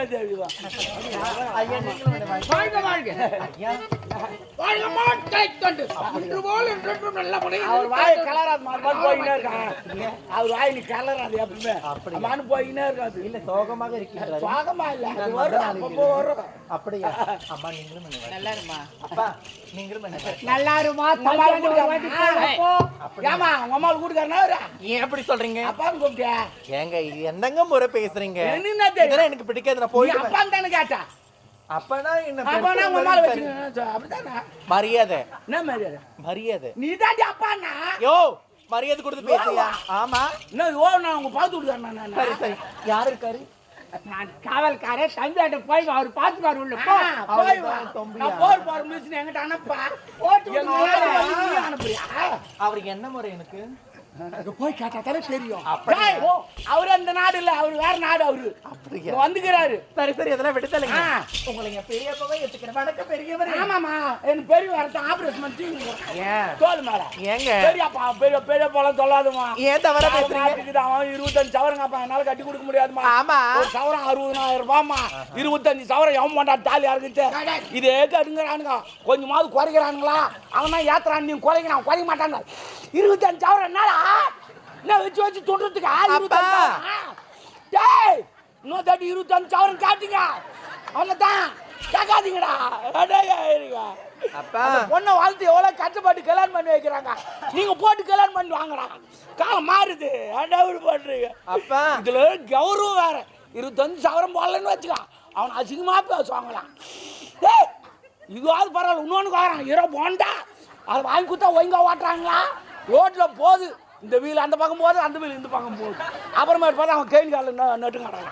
எம்மூர் சரோஜா தேவி தான் வாழ்க வாழ்க வாழ்க மாட்டை தொண்டு இன்று போல் என்றென்றும் நல்ல முறை அவர் வாய் கலராது மாதிரி போயினே இருக்கான் அவர் வாய் நீ கலராது எப்பவுமே. மனு போயினே இருக்காது. இல்ல சோகமாக இருக்கின்றது சுவாகமா இல்ல அது வரும் அப்பப்போ வரும். அப்படியா? அம்மா நீங்களும் பண்ணுங்க நல்லா இருமா அப்பா நீங்களும் பண்ணுங்க நல்லா இருமா உங்க அம்மாவை கூட்டிட்டு ஏமா உங்க அம்மாவை கூட்டுக்காரனா அவரு? ஏன் எப்படி சொல்றீங்க? அப்பான்னு கூப்பிட்டியா? ஏங்க என்னங்க முறை பேசுறீங்க? எனக்கு பிடிக்காது அப்பான்னு தானே கேட்டா? அப்பனா என்ன அப்பானா உங்க மரியாதை. என்ன மரியாதை? மரியாதை. நீ தாண்டி யோ மரியாதை கொடுத்து பேசுறியா? ஆமா. என்ன ஓ நான் உங்க பார்த்து விடுறேன் நான் சரி சரி. யார் இருக்காரு? நான் காவல்காரன் தம்பியாட்ட போய் அவர் பார்த்துக்காரு உள்ள போய். நான் போர் போற மிஷின் என்கிட்ட அனுப்பா போட்டு அனுப்புறியா? அவருக்கு என்ன முறை எனக்கு? அங்க போய் கேட்டா தானே தெரியும். அவரு அந்த நாடு இல்ல அவரு வேற நாடு அவரு. அப்படியா? வந்துக்கிறாரு. சரி சரி அதெல்லாம் விடுதலைங்க. ஆ. உங்களை என் பெரியப்பாவே எடுத்துக்கிறேன். வணக்கம் பெரியவரே. ஆமாமா எனக்கு பெரிய வரத்த ஆபரேஷன் பண்ணி தோல் மேல. ஏங்க? பெரியப்பா பெரிய பெரிய போலாம் சொல்லாதுமா ஏன் தவறா பேசுறீங்க? அவன் இருபத்தஞ்சு சவரங்கப்பா என்னால கட்டி கொடுக்க முடியாதுமா ஆமா. ஒரு சவரம் அறுபதாயிரம் ரூபாய்மா இருபத்தஞ்சு சவரம் எவன் மாட்டா தாலி யாருக்குச்சு இதே கடுங்கிறானுங்க. கொஞ்சமாவது குறைக்கிறானுங்களா? அவன் ஏத்துறான். நீ குறைக்கிறான். குறைக்க மாட்டாங்க. இருபத்தஞ்சு சவரம் என்னடா என்ன வச்சு வச்சு தொண்டுறதுக்கா இருபத்தஞ்சு சவரம்? டேய் இன்னும் தாட்டி இருபத்தஞ்சு சவரம் காட்டுங்க. அவ்வளோதான் கேட்காதீங்கடா. அப்பா. பொண்ணை வாழ்த்து எவ்வளவு கஷ்டப்பட்டு கல்யாணம் பண்ணி வைக்கிறாங்க. நீங்க போட்டு கல்யாணம் பண்ணி வாங்கடா. காலம் மாறுது. அடவுடு பண்றீங்க அப்பா. இதுல கௌரவம் வேற. இருபத்தஞ்சு சவரம் போடலன்னு வச்சுக்கோ. அவன் அசிங்கமா பேசுவாங்களாம். டேய் இதுவாவது பரவாயில்ல. இன்னொன்று காரணம் இரோ போண்டா. அதை வாங்கி கொடுத்தா ஒழுங்கா ஓட்டுறாங்களா? ரோட்ல போகுது. இந்த வீல் அந்த பக்கம் போகுது அந்த வீல் இந்த பக்கம் போகுது அப்புறமேட்டு பார்த்தா அவன் கேள்வி காலில் நட்டு கிடறான்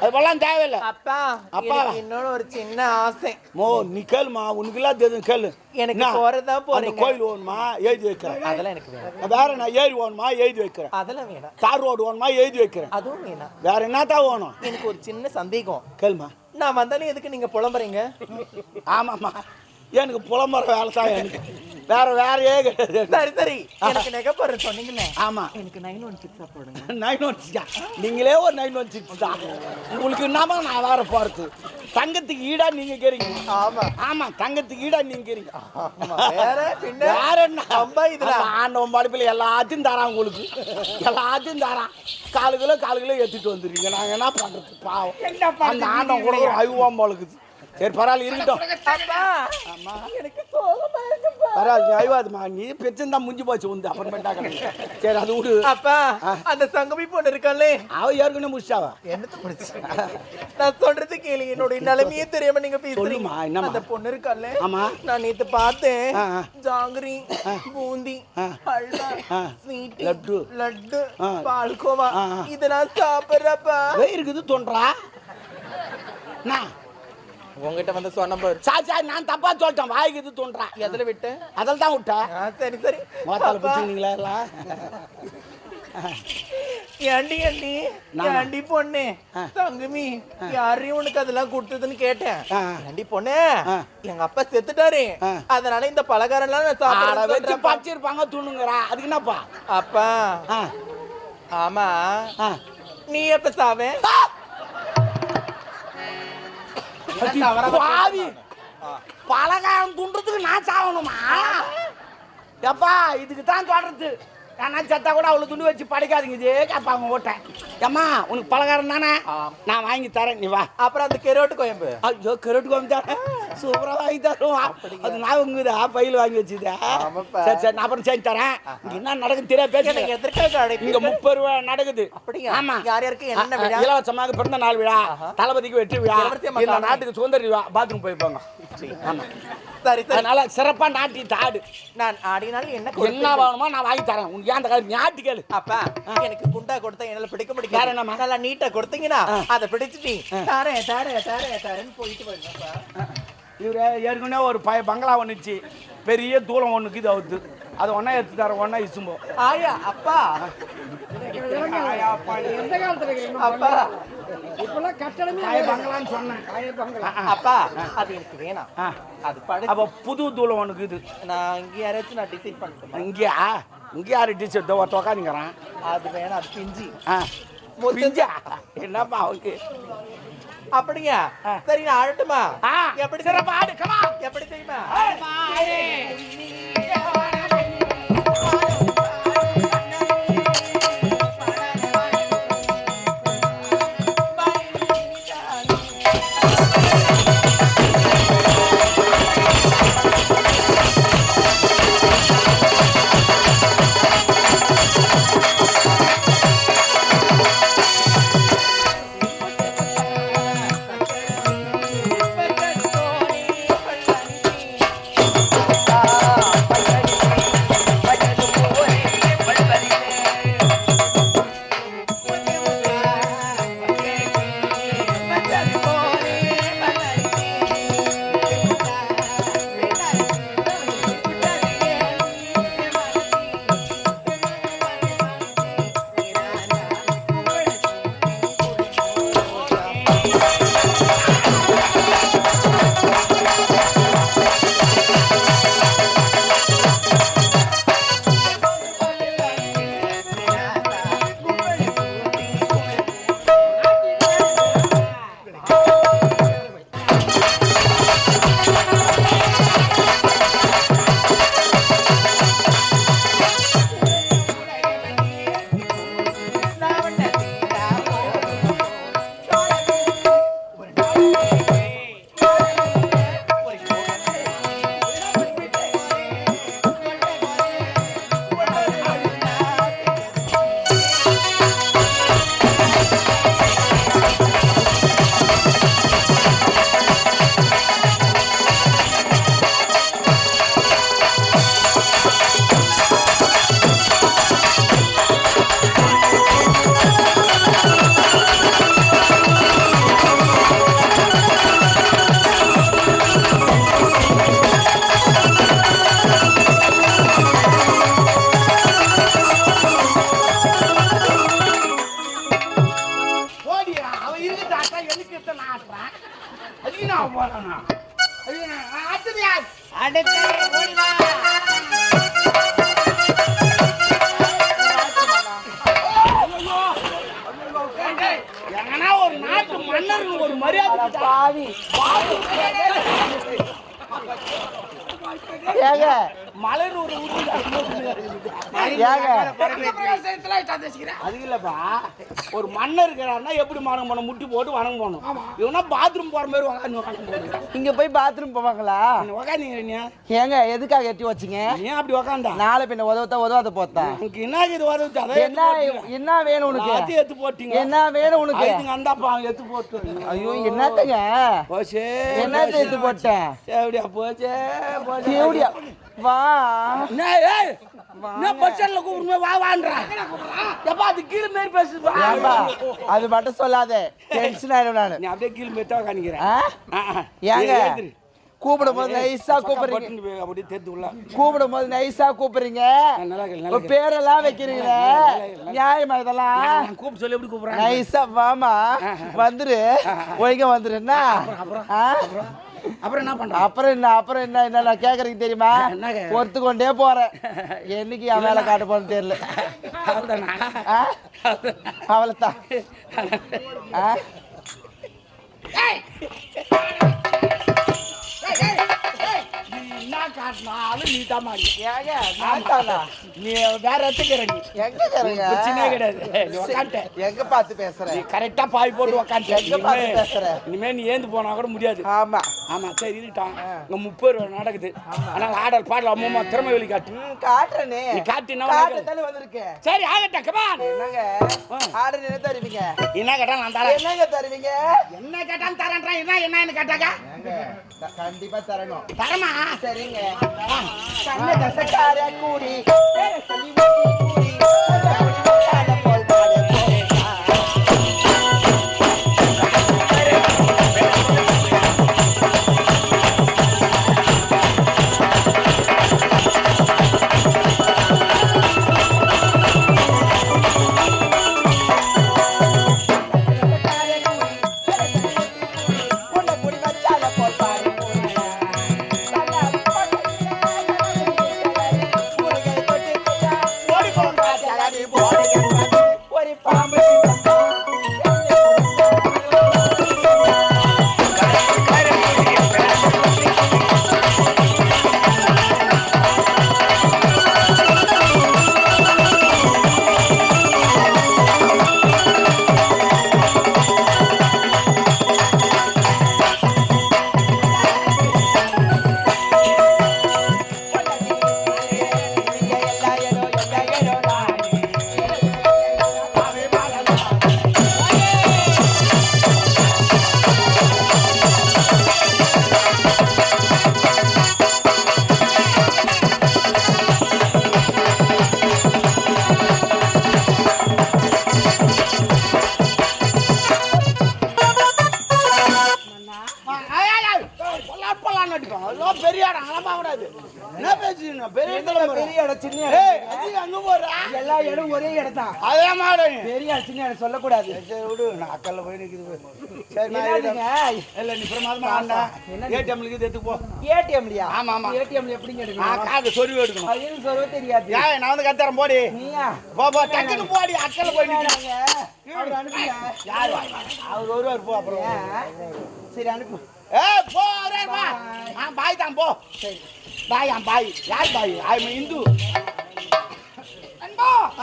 அது போலாம் தேவையில்லை. அப்பா அப்பா. இன்னொரு ஒரு சின்ன ஆசை. மோ நீ கேளுமா உனக்கு இல்லாத எதுவும் கேளு. எனக்கு? போறதா போறீங்க. கோயில் ஓணுமா எழுதி வைக்கிறேன். அதெல்லாம் எனக்கு வேணும். வேற நான் ஏரி ஓணுமா எழுதி வைக்கிறேன். அதெல்லாம் வேணாம். தார் ரோடு ஓணுமா எழுதி வைக்கிறேன். அதுவும் வேணாம். வேற என்னத்தான் ஓணும்? எனக்கு ஒரு சின்ன சந்தேகம். கேளுமா. நான் வந்தாலும் எதுக்கு நீங்க புலம்புறீங்க? ஆமாம்மா. எனக்கு புலம்புற வேலை தான் எனக்கு. வேற வேறையே கிடையாது சரி சரி. எனக்கு நெகப்போறேன் சொன்னீங்களே. ஆமா. எனக்கு நைன் ஒன் சிக்ஸா போடுங்க. நைன் ஒன் சிக்ஸ் நீங்களே ஒரு நைன் ஒன் சிக்ஸ் தான். உங்களுக்கு என்னமா நான் வேற போறது? தங்கத்துக்கு ஈடா நீங்க கேறீங்க. ஆமா. ஆமா தங்கத்துக்கு ஈடா நீங்க கேறீங்க. ஆமா. வேற பின்ன? வேற என்ன? அம்பா இதுல. ஆண்டவன் படைப்பில் எல்லாத்தையும் தரான் உங்களுக்கு. எல்லாத்தையும் தரான். காலு கிலோ காலு கிலோ எடுத்துட்டு வந்துருக்கீங்க நாங்க என்ன பண்றது? பாவம். அந்த ஆண்டவன் கூட அழுவாம பழகுது சரி பரவாயில்ல இருக்கட்டும். அப்பா ஆமா எனக்கு சோகமா. நீ அழுவாதுமா நீ பெற்றிருந்தா முடிஞ்சு போச்சு வந்து அப்புறமேட்டா கிடக்கு சரி அது விடு அப்பா அந்த சங்கமி பொண்ணு இருக்காளே அவ ஏற்கனவே முடிச்சாவா என்னத்த முடிச்சு நான் சொல்றது கேளு என்னுடைய நிலைமையே தெரியாம நீங்க பேசுறீங்க சொல்லுமா, என்னம்மா? அந்த பொண்ணு இருக்காளே ஆமா. நான் நேத்து பார்த்தேன். ஜாங்கிரி பூந்தி. அல்வா. ஸ்வீட் லட்டு. லட்டு. பால்கோவா. இதெல்லாம் சாப்பிடுறப்பா இருக்குது தோன்றா நான் உங்ககிட்ட வந்து சொன்ன பாரு. சா சா நான் தப்பா சொல்லிட்டேன். வாய்க்கு இது தோன்றா எதுல விட்டு? அதில் தான் விட்டேன் ஆ, சரி சரி. மோத்தால பிடிச்சிங்களா எல்லாம்? ஏண்டி ஏண்டி? ஏண்டி பொண்ணு. தங்கமி யாரையும் உனக்கு அதெல்லாம் கொடுத்ததுன்னு கேட்டேன். ஏண்டி பொண்ணு. எங்க அப்பா செத்துட்டாரு. அதனால இந்த பலகாரம் எல்லாம் சாப்பிடுறேன்னு வச்சு. பச்சிருப்பாங்க துணுங்குறா அதுக்கு என்னப்பா? அப்பா. ஆ. ஆமா. ஆ. நீ எப்ப சாவே அடி பாவி. பலகாரம் துண்டுறதுக்கு நான் சாவணுமா? எப்பா இதுக்கு தான் சொல்றது ஏன்னா செத்தா கூட அவ்வளோ துண்டு வச்சு படைக்காதீங்க இதே கேட்பாங்க ஓட்டேன் ஏம்மா உனக்கு பலகாரம் தானே. நான் வாங்கி தரேன் நீ வா. அப்புறம் அந்த கெரோட்டு கோயம்பு ஐயோ கருட்டு கோமி தரேன் சூப்பராக வாங்கி தரும் அது நான் உங்குதா பையில் வாங்கி வச்சுதா. சரி சரி நான் அப்புறம் செஞ்சு தரேன். இங்க என்ன நடக்குது தெரியாது எனக்கு பேசுறேன் எதற்காக இங்க முப்பது ரூபா நடக்குது. அப்படியா? ஆமா. யார் யாருக்கு என்ன விழா? இலவசமாக பிறந்த நாள் விழா. தளபதிக்கு வெற்றி விழா. இந்த? நாட்டுக்கு சுதந்திர விழா. பாத்ரூம் போய்ப்பாங்க ஆமா. சரி சரி. அதனால சிறப்பா நாட்டி தாடு. நான் ஆடினாலும் என்ன என்ன? வேணுமோ நான் வாங்கி தரேன். ஏன் அந்த காலம் ஞாட்டி கேளு அப்பா எனக்கு குண்டா கொடுத்தா என்னால பிடிக்க வேற முடியாது என்னம்மா? நல்லா நீட்டா கொடுத்தீங்கன்னா. அதை பிடிச்சிட்டு தாரேன் தாரேன் தாரேன் தாரேன்னு போயிட்டு வரணும்ப்பா இவரு ஏற்கனவே ஒரு பய பங்களா ஒன்றுச்சு பெரிய தூளம் ஒன்றுக்கு இது அவுத்து அது ஒன்றா எடுத்து தர ஒன்றா இசும்போ. ஆயா அப்பா. எந்த காலத்துல? அப்பா. இப்பெல்லாம் கட்டடமே காய பங்களான்னு சொன்னேன். காய பங்களா. அப்பா அது எனக்கு வேணாம். அது படு அப்போ புது தூளம் ஒன்றுக்கு இது நான் இங்க யாராச்சும் நான் டிசைட் பண்ணிட்டேன் இங்கேயா? இங்கே யாரு டீச்சர் ஒருத்த உக்காந்துக்கிறான் அது வேணாம் அது பிஞ்சி. ஆ பிஞ்சா? என்னப்பா அவனுக்கு? அப்படிங்க. சரி நான் ஆடட்டுமா? எப்படி சிறப்பா ஆடு கமா எப்படி தெரியுமா? ஆட்டுறான் அதுக்கு நான் நான் அடுத்தது யார்? அடுத்து எங்கன்னா ஒரு நாட்டு மன்னருக்கு ஒரு மரியாதை பாவி. ஏங்க. மலர் ஒரு அது இல்லப்பா. ஒரு மன்னர் இருக்கிறாருன்னா எப்படி வணங்க போகணும் முட்டி போட்டு வணங்க போகணும் இவனா பாத்ரூம் போற மாதிரி உக்காந்து இங்க போய் பாத்ரூம் போவாங்களா? உக்காந்தீங்க ஏங்க எதுக்காக எட்டி வச்சீங்க? நீ அப்படி உக்காந்தா? நாளை பின்ன உதவத்த உதவாத போத்தா? உனக்கு என்ன இது அதை என்ன என்ன வேணும் உனக்கு? எடுத்து போட்டீங்க. என்ன வேணும் உனக்கு? அதுங்க அந்தாப்பா அவன் எடுத்து போட்டு ஐயோ என்னத்தங்க? போச்சே என்னத்த எடுத்து போட்டேன்? எப்படியா போச்சே போச்சே. எப்படியா வா. என்ன ஸ்டாண்ட்ல கூப்பிடுமே வா வான்றா. எப்பா அது கீழே மாரி ஏன்பா அது மட்டும் சொல்லாத. டென்ஷன் ஆயிடும் நானு. நீ அப்படியே கீழே மாரி தான் காணிக்கிறேன்? ஏங்க? கூப்பிடும் போது நைஸா கூப்பிடுறீங்க. அப்படியே தேர்த்து உள்ள. கூப்பிடும் போது நைஸா கூப்பிடுறீங்க. பேரெல்லாம் வைக்கிறீங்களே. நியாயமா இதெல்லாம்? கூப்பிட்டு சொல்லி எப்படி கூப்பிடுறேன் நைஸா வாமா. வந்துரு. ஒழுங்கா வந்துரு என்ன? ஆ? அப்புறம் என்ன பண்றான் அப்புறம் என்ன அப்புறம் என்ன என்ன நான் கேக்குறதுக்கு தெரியுமா? பொறுத்து கொண்டே போறேன் என்னைக்கு என் மேல காட்ட போறேன்னு தெரியல. அவ்வளோதானா ஆ? ஆ? நீ காட்டினாலும் நீ தான் மாறி ஏங்க, நான்தானா? நீ வேற இடத்துக்கு நீ எங்க இருக்கிறீங்க? பிரச்சனையே கிடையாது நீ உக்காண்ட எங்க பார்த்து நீ பேசுறேன் கரெக்டா பாய் போட்டு உக்காண்ட எங்க பார்த்து பேசுற? இனிமே நீ ஏந்து போனா கூட முடியாது ஆமா ஆமா சரி இருட்டான் இங்க முப்பது ரூபா நடக்குது ஆனால் ஆடல் பாடல் அம்மா திறமை வெளி காட்டு காட்டுறேனே நீ காட்டினா காட்டுத்தானே வந்திருக்கேன் சரி ஆகட்டும் கமான் என்னங்க ஆர்டர் என்ன தருவீங்க என்ன கேட்டா நான் தரேன் என்னங்க தருவீங்க என்ன கேட்டாலும் தரேன்றான் என்ன என்னன்னு கேட்டாங்க கண்டிப்பா தரணும். தரமா? சரிங்க. கண்ண தசக்கார கூடி. அதே மாதிரி. பெரிய எனக்கு சொல்லக்கூடாது. சரி விடு. நான் அக்கல்ல போய் நிக்குது சரி நான்? இல்ல நீ பிரமாதமா ஆண்டா. என்ன? ஏடிஎம்லுக்கு எடுத்து போ. ஏடிஎம்லயா ஆமா, ஆமா. ஏடிஎம்ல எப்படிங்க நான் எடுக்கணும் காது சொருவி எடுக்கணும். அது சொல்லவே தெரியாது. ஏன் நான் வந்து கத்தாரன் போடி. நீயா? போ போ டக்குன்னு போடி. அக்கல்ல போய் நிக்கு என்னங்க? அவர் அனுப்புங்க. யார் அவர் வருவார் போ அப்புறம்? சரி அனுப்பு. ஏ போ அவரே வா. ஆ பாய் தான் போ. சரி. பாய் ஆ பாய். யார் பாய்? ஐ இந்து.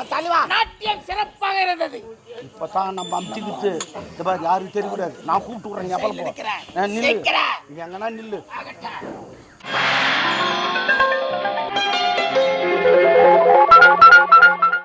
தலைவா. நாட்டியம் சிறப்பாக இருந்தது. இப்பதான் நம்ம அமுச்சுக்கிட்டு இந்த யாருக்கு தெரியக்கூடாது. நான் கூப்பிட்டு விட்றேன் நில்லு. எங்கன்னா நில்லு.